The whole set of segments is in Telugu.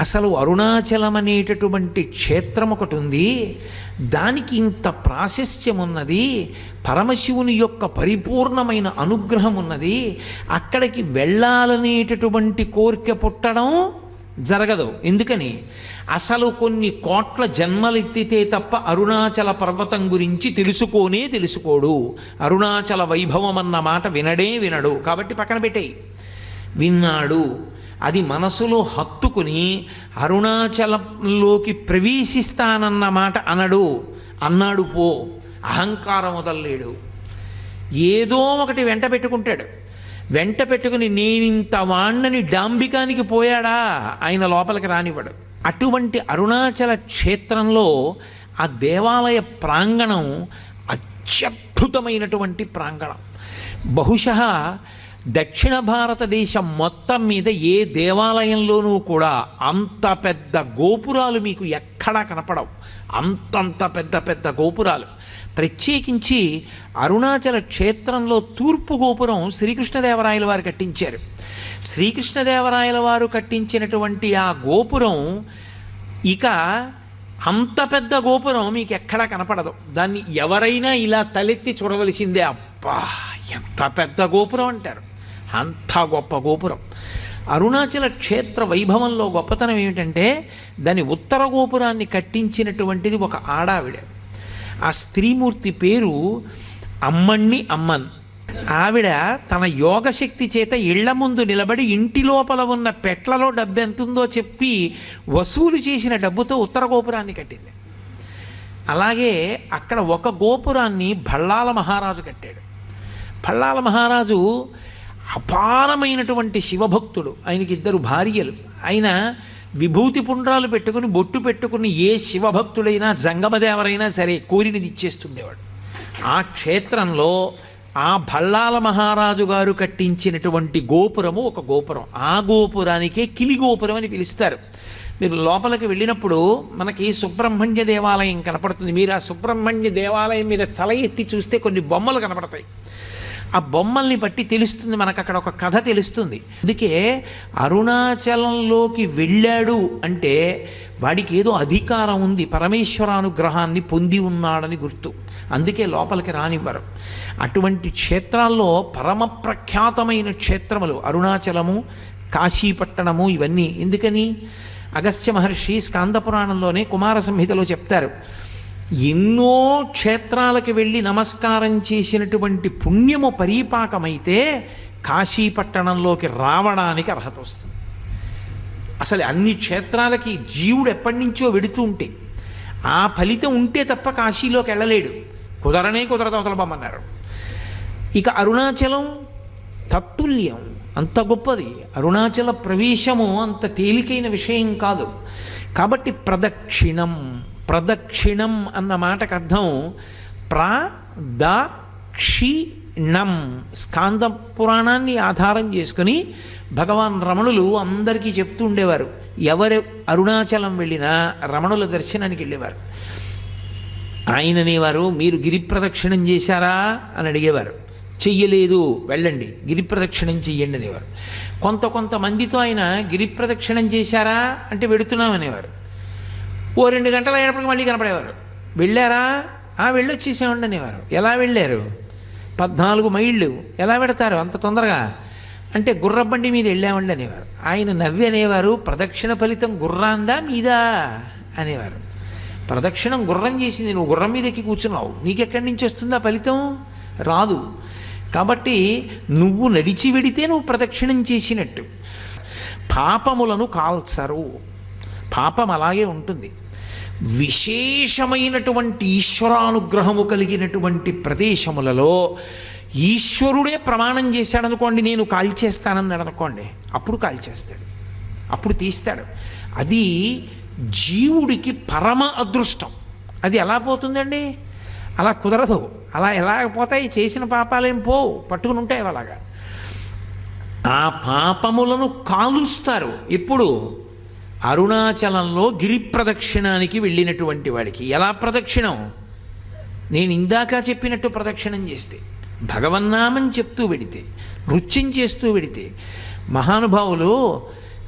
అసలు అరుణాచలం అనేటటువంటి క్షేత్రం ఒకటి ఉంది దానికి ఇంత ప్రాశస్త్యం ఉన్నది పరమశివుని యొక్క పరిపూర్ణమైన అనుగ్రహం ఉన్నది అక్కడికి వెళ్ళాలనేటటువంటి కోరిక పుట్టడం జరగదు. ఎందుకని? అసలు కొన్ని కోట్ల జన్మలెత్తితే తప్ప అరుణాచల పర్వతం గురించి తెలుసుకోనే తెలుసుకోడు. అరుణాచల వైభవం అన్న మాట వినడే వినడు. కాబట్టి పక్కన పెట్టేయి. విన్నాడు. అది మనసులో హత్తుకుని అరుణాచలంలోకి ప్రవేశిస్తానన్న మాట అనడు. అన్నాడు పో. అహంకారం వదలలేడు. ఏదో ఒకటి వెంట పెట్టుకుంటాడు. వెంట పెట్టుకుని నేనింత వాణ్ణని డాంబికానికి పోయాడా? ఆయన లోపలికి రానివ్వడు. అటువంటి అరుణాచల క్షేత్రంలో ఆ దేవాలయ ప్రాంగణం అత్యద్భుతమైనటువంటి ప్రాంగణం. బహుశ దక్షిణ భారతదేశం మొత్తం మీద ఏ దేవాలయంలోనూ కూడా అంత పెద్ద గోపురాలు మీకు ఎక్కడా కనపడవు. అంతంత పెద్ద పెద్ద గోపురాలు. ప్రత్యేకించి అరుణాచల క్షేత్రంలో తూర్పు గోపురం శ్రీకృష్ణదేవరాయల వారు కట్టించారు. శ్రీకృష్ణదేవరాయల వారు కట్టించినటువంటి ఆ గోపురం ఇక అంత పెద్ద గోపురం మీకు ఎక్కడా కనపడదు. దాన్ని ఎవరైనా ఇలా తలెత్తి చూడవలసిందే. అబ్బా ఎంత పెద్ద గోపురం అంటారు. అంత గొప్ప గోపురం. అరుణాచల క్షేత్ర వైభవంలో గొప్పతనం ఏమిటంటే దాని ఉత్తర గోపురాన్ని కట్టించినటువంటిది ఒక ఆడావిడ. ఆ స్త్రీమూర్తి పేరు అమ్మణ్ణి అమ్మన్. ఆవిడ తన యోగశక్తి చేత ఇళ్ళ ముందు నిలబడి ఇంటి లోపల ఉన్న పెట్లలో డబ్బు ఎంతుందో చెప్పి వసూలు చేసిన డబ్బుతో ఉత్తర గోపురాన్ని కట్టింది. అలాగే అక్కడ ఒక గోపురాన్ని భళ్ళాల మహారాజు కట్టాడు. భళ్ళాల మహారాజు అపారమైనటువంటి శివభక్తుడు. ఆయనకి ఇద్దరు భార్యలు. ఆయన విభూతి పుండ్రాలు పెట్టుకుని బొట్టు పెట్టుకుని ఏ శివభక్తుడైనా జంగమదేవరైనా సరే కోరినది ఇచ్చేస్తుండేవాడు. ఆ క్షేత్రంలో ఆ భళ్ళాల మహారాజు గారు కట్టించినటువంటి గోపురము ఒక గోపురం. ఆ గోపురానికే కిలి గోపురం అని పిలుస్తారు. మీరు లోపలికి వెళ్ళినప్పుడు మనకి సుబ్రహ్మణ్య దేవాలయం కనపడుతుంది. మీరు ఆ సుబ్రహ్మణ్య దేవాలయం మీద తల ఎత్తి చూస్తే కొన్ని బొమ్మలు కనపడతాయి. ఆ బొమ్మల్ని బట్టి తెలుస్తుంది మనకు అక్కడ ఒక కథ తెలుస్తుంది. అందుకే అరుణాచలంలోకి వెళ్ళాడు అంటే వాడికి ఏదో అధికారం ఉంది పరమేశ్వరానుగ్రహాన్ని పొంది ఉన్నాడని గుర్తు. అందుకే లోపలికి రానివ్వరు. అటువంటి క్షేత్రాల్లో పరమ ప్రఖ్యాతమైన క్షేత్రములు అరుణాచలము కాశీపట్టణము ఇవన్నీ. ఎందుకని? అగస్త్య మహర్షి స్కాందపురాణంలోనే కుమార సంహితలో చెప్తారు. ఎన్నో క్షేత్రాలకు వెళ్ళి నమస్కారం చేసినటువంటి పుణ్యము పరీపాకమైతే కాశీపట్టణంలోకి రావడానికి అర్హత వస్తుంది. అసలు అన్ని క్షేత్రాలకి జీవుడు ఎప్పటి నుంచో వెడుతూ ఉంటే ఆ ఫలితం ఉంటే తప్ప కాశీలోకి వెళ్ళలేడు. కుదరనే కుదరదు అవతలబమ్మన్నారు ఇక అరుణాచలం తత్తుల్యం అంత గొప్పది. అరుణాచల ప్రవేశము అంత తేలికైన విషయం కాదు. కాబట్టి ప్రదక్షిణం ప్రదక్షిణం అన్న మాటకు అర్థం ప్రదక్షిణం స్కాంద పురాణాన్ని ఆధారం చేసుకుని భగవాన్ రమణులు అందరికీ చెప్తూ ఉండేవారు. ఎవరు అరుణాచలం వెళ్ళినా రమణుల దర్శనానికి వెళ్ళేవారు. ఆయన అనేవారు మీరు గిరి ప్రదక్షిణం చేశారా? అని అడిగేవారు. చెయ్యలేదు వెళ్ళండి గిరి ప్రదక్షిణం చెయ్యండి అనేవారు. కొంత కొంతమందితో ఆయన గిరి ప్రదక్షిణం చేశారా? అంటే వెడుతున్నాం అనేవారు. ఓ రెండు గంటలు అయినప్పటికి మళ్ళీ కనపడేవారు. వెళ్ళారా? ఆ వెళ్ళొచ్చేసామండి అనేవారు ఎలా వెళ్ళారు? పద్నాలుగు మైళ్ళు. ఎలా పెడతారు? అంత తొందరగా? అంటే గుర్రబండి మీద వెళ్ళామండి అనేవారు ఆయన నవ్వి అనేవారు ప్రదక్షిణ ఫలితం గుర్రాందా మీదా? అనేవారు. ప్రదక్షిణం గుర్రం చేసింది నువ్వు గుర్రం మీద ఎక్కి కూర్చున్నావు. నీకెక్కడి నుంచి వస్తుందా ఫలితం? రాదు. కాబట్టి నువ్వు నడిచి వెడితే నువ్వు ప్రదక్షిణం చేసినట్టు. పాపములను కాల్చరు. పాపం అలాగే ఉంటుంది. విశేషమైనటువంటి ఈశ్వరానుగ్రహము కలిగినటువంటి ప్రదేశములలో ఈశ్వరుడే ప్రమాణం చేశాడనుకోండి నేను కాల్చేస్తానన్నాడు అనుకోండి అప్పుడు కాల్చేస్తాడు అప్పుడు తీస్తాడు. అది జీవుడికి పరమ అదృష్టం. అది ఎలా పోతుందండి? అలా కుదరదు. అలా ఎలా పోతాయి? చేసిన పాపాలేం పోవు. పట్టుకుని ఉంటాయి అలాగా. ఆ పాపములను కాలుస్తారు. ఎప్పుడు? అరుణాచలంలో గిరి ప్రదక్షిణానికి వెళ్ళినటువంటి వాడికి. ఎలా ప్రదక్షిణం? నేను ఇందాక చెప్పినట్టు ప్రదక్షిణం చేస్తే భగవన్నామం చెప్తూ వెడితే నృత్యం చేస్తూ వెడితే మహానుభావులు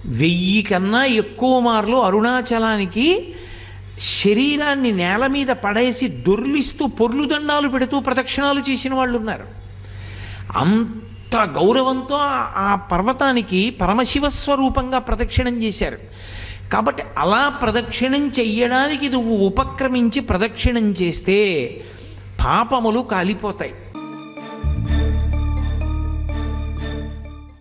వెయ్యి కన్నా ఎక్కువ మార్లు అరుణాచలానికి శరీరాన్ని నేల మీద పడేసి దొర్లిస్తూ పొర్లు దండాలు పెడుతూ ప్రదక్షిణాలు చేసిన వాళ్ళు ఉన్నారు అంత గౌరవంతో ఆ- ఆ పర్వతానికి పరమశివ స్వరూపంగా ప్రదక్షిణం చేశారు. కాబట్టి అలా ప్రదక్షిణం చెయ్యడానికి నువ్వు ఉపక్రమించి ప్రదక్షిణం చేస్తే పాపములు కాలిపోతాయి.